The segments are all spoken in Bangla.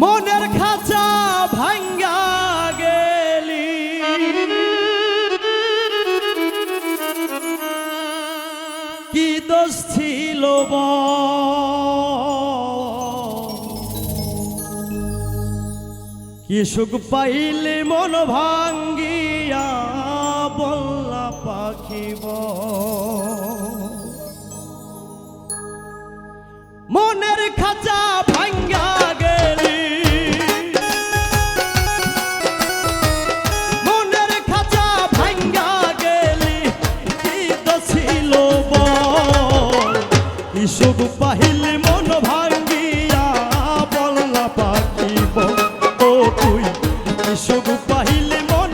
মনের খাঁচা ভাঙ্গা গেলি কি দোষ ছিল? কি সুখ পাইলে মন ভাঙ্গিয়া বল্লা পাখি পাহিলি মন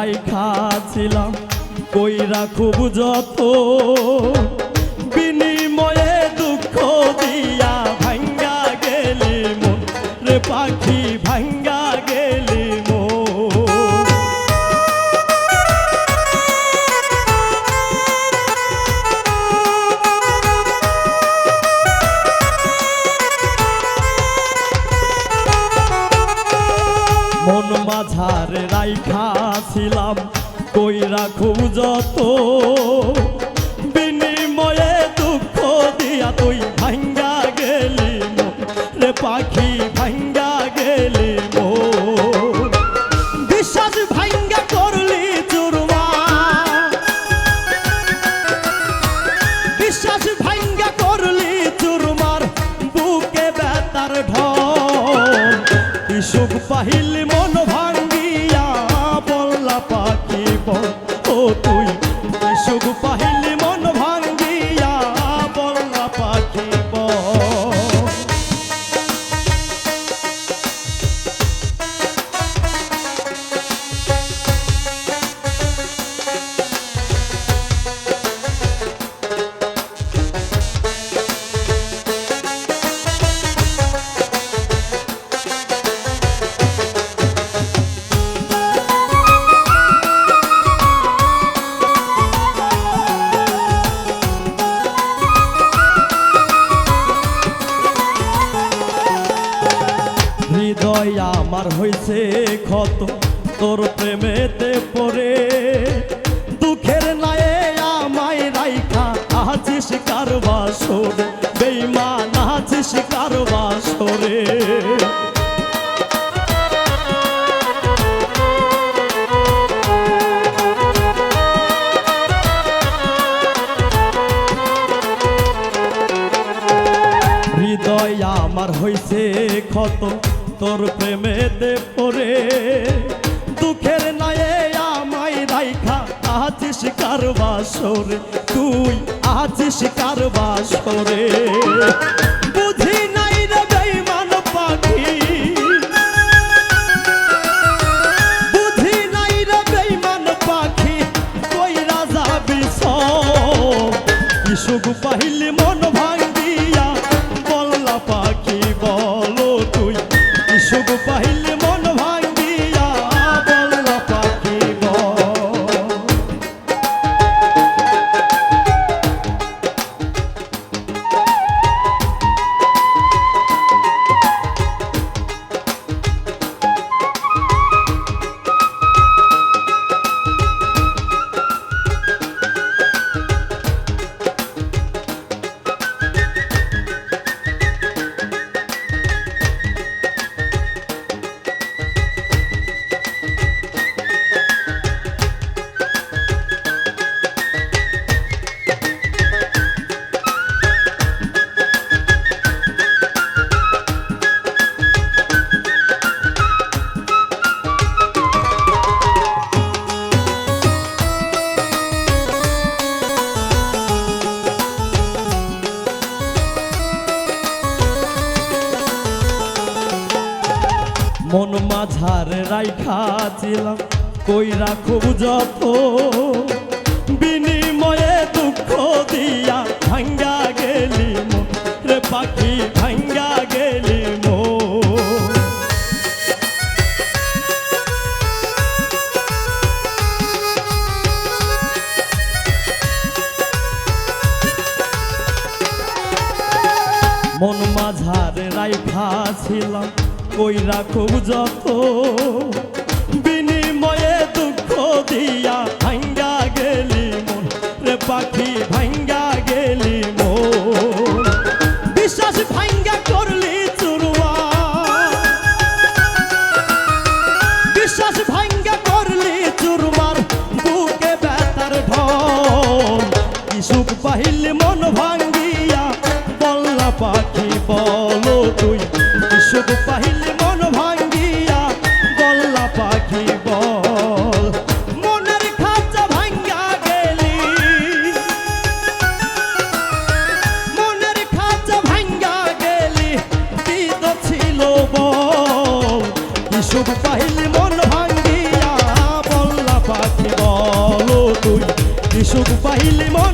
মাঝারে রাইখা ছিলাম, কইরা খুব যত। বিনিময়ে দুঃখ দিয়া ভাঙ্গা গেলি রে পাখি ভাঙ্গা গেলি মন মাঝারে রাইখা খুব যত। বিনিময়ে দুঃখ দিয়া তুই হৃদয় আমার হইছে ক্ষত। তোর প্রেমেতে পড়ে দুঃখের নায়ে আমায় রাইখা আছিস কারবাসর বেইমান আছিস কারবাসরে। হৃদয় আমার হইছে ক্ষত। তোর প্রেমেতে পড়ে। দুঃখের নায়ে আমায় রাইখা, আছিস কারবাসরে তুই আছিস কারবাসরে বুঝি নাই রে বেইমান পাখি। বুঝি নাই রে বেইমান পাখি কই রাজা পাহিলি মন মাঝার রাইখা ছিলাম, কইরা খুব যত। বিনিময়ে দুঃখ দিয়া ভাঙ্গা গেলি রে পাখি ভাঙ্গা গেলি মন। মাঝার রাইখা ছিলাম কইরা খুব যত। বিনিময়ে দুঃখ দিয়া ভাঙ্গা গেলি মন, রে পাখি ভাঙ্গা গেলি মন। বিশ্বাস ভাঙ্গা করলি চুরুয়া। বিশ্বাস ভাঙ্গা করলি চুরমার বুকে ব্যথার ঢল। কি সুখ পাহিলি মন ভাঙ্গিয়া, বল্লা পাখি বলো তুই পাহিলি মন ভাঙ্গিয়া বল্লা পাখি বল। মনের খাঁচা ভাঙ্গা গেলি। মনের খাঁচা ভাঙ্গা গেলি দিত ছিল বল। কিসব পাইলি মন ভাঙ্গিয়া বল্লা পাখি বলো। তুই কিসব পাইলি মন